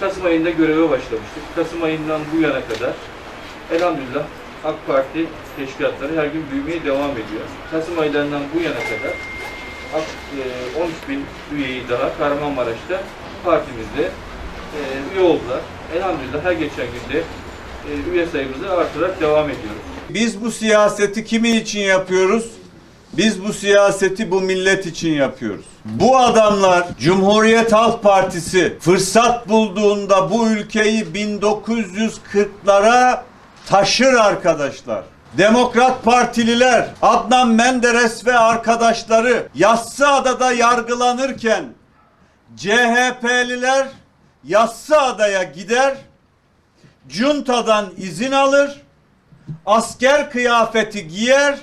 Kasım ayında göreve başlamıştık. Kasım ayından bu yana kadar elhamdülillah AK Parti teşkilatları her gün büyümeye devam ediyor. Kasım aylarından bu yana kadar ak- e, 13 bin üyeyi daha Kahramanmaraş'ta partimizde e, üye oldular. Elhamdülillah her geçen günde e, üye sayımızı artırarak devam ediyoruz. Biz bu siyaseti kimi için yapıyoruz? Biz bu siyaseti bu millet için yapıyoruz. Bu adamlar Cumhuriyet Halk Partisi fırsat bulduğunda bu ülkeyi 1940'lara taşır arkadaşlar. Demokrat Partililer Adnan Menderes ve arkadaşları Yassıada'da yargılanırken CHP'liler Yassıada'ya gider, Cunta'dan izin alır, asker kıyafeti giyer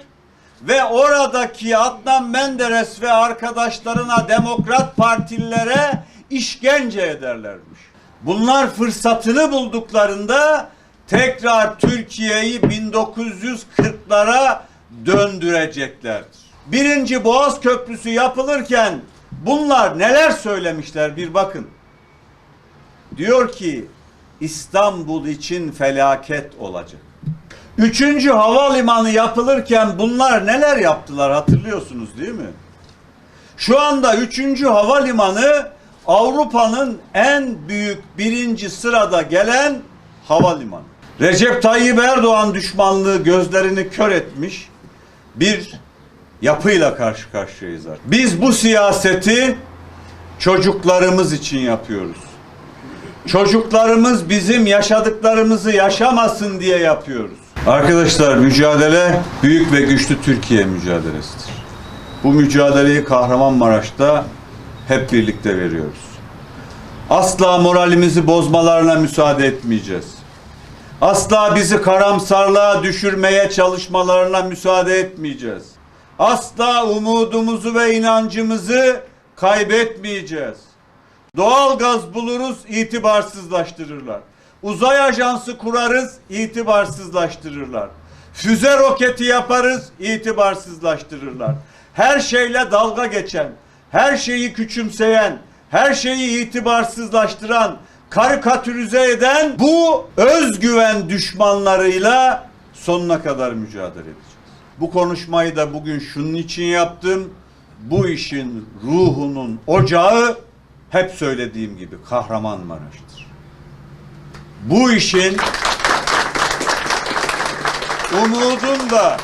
ve oradaki Adnan Menderes ve arkadaşlarına Demokrat Partililere işkence ederlermiş. Bunlar fırsatını bulduklarında tekrar Türkiye'yi 1940'lara döndüreceklerdir. Birinci Boğaz Köprüsü yapılırken bunlar neler söylemişler bir bakın. Diyor ki İstanbul için felaket olacak. Üçüncü havalimanı yapılırken bunlar neler yaptılar hatırlıyorsunuz değil mi? Şu anda üçüncü havalimanı Avrupa'nın en büyük birinci sırada gelen havalimanı. Recep Tayyip Erdoğan düşmanlığı gözlerini kör etmiş bir yapıyla karşı karşıyayız artık. Biz bu siyaseti çocuklarımız için yapıyoruz. Çocuklarımız bizim yaşadıklarımızı yaşamasın diye yapıyoruz. Arkadaşlar mücadele büyük ve güçlü Türkiye mücadelesidir. Bu mücadeleyi Kahramanmaraş'ta hep birlikte veriyoruz. Asla moralimizi bozmalarına müsaade etmeyeceğiz. Asla bizi karamsarlığa düşürmeye çalışmalarına müsaade etmeyeceğiz. Asla umudumuzu ve inancımızı kaybetmeyeceğiz. Doğal gaz buluruz, itibarsızlaştırırlar. Uzay ajansı kurarız, itibarsızlaştırırlar. Füze roketi yaparız, itibarsızlaştırırlar. Her şeyle dalga geçen, her şeyi küçümseyen, her şeyi itibarsızlaştıran, karikatürize eden bu özgüven düşmanlarıyla sonuna kadar mücadele edeceğiz. Bu konuşmayı da bugün şunun için yaptım. Bu işin ruhunun ocağı hep söylediğim gibi Kahramanmaraş'tır. Bu işin umudun da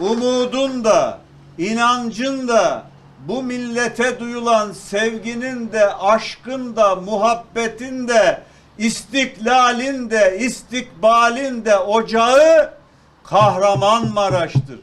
umudun da inancın da bu millete duyulan sevginin de aşkın da muhabbetin de istiklalin de istikbalin de ocağı Kahramanmaraş'tır.